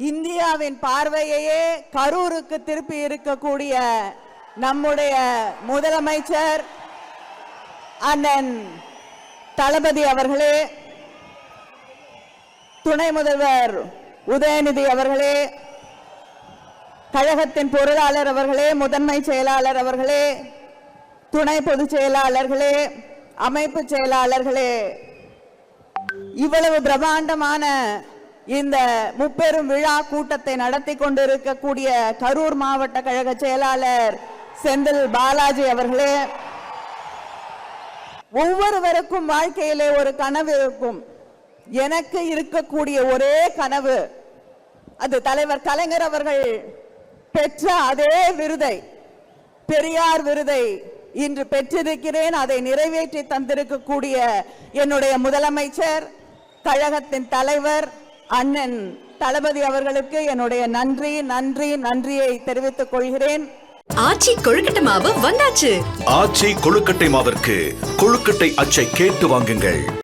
இந்தியாவின் பார்வையையே கரூருக்கு திருப்பி இருக்கக்கூடிய நம்முடைய முதலமைச்சர் அண்ணன் தளபதி அவர்களே துணை முதல்வர் உதயநிதி அவர்களே கழகத்தின் பொருளாளர் அவர்களே முதன்மை செயலாளர் அவர்களே துணை பொதுச் செயலாளர்களே அமைப்பு செயலாளர்களே இவ்வளவு பிரம்மாண்டமான இந்த முப்பெரும் விழா கூட்டத்தை நடத்தி கொண்டிருக்கக்கூடிய கரூர் மாவட்ட கழக செயலாளர் செந்தில் பாலாஜி அவர்களே ஒவ்வொருவருக்கும் வாழ்க்கையிலே ஒரு கனவு இருக்கும். எனக்கு இருக்கக்கூடிய ஒரே கனவு அது தலைவர் கலைஞர் அவர்கள் பெற்ற அதே விருதை பெரியார் விருதை இன்று பெற்றிருக்கிறேன். அதை நிறைவேற்றி தந்திருக்கக்கூடிய என்னுடைய முதலமைச்சர் கழகத்தின் தலைவர் அண்ணன் தளபதி அவர்களுக்கு என்னுடைய நன்றி நன்றி நன்றியை தெரிவித்துக் கொள்கிறேன். ஆச்சி கொழுக்கட்டை மாவு வந்தாச்சு. ஆச்சி கொழுக்கட்டை மாவிற்கு கொழுக்கட்டை அச்சை கேட்டு வாங்குங்கள்.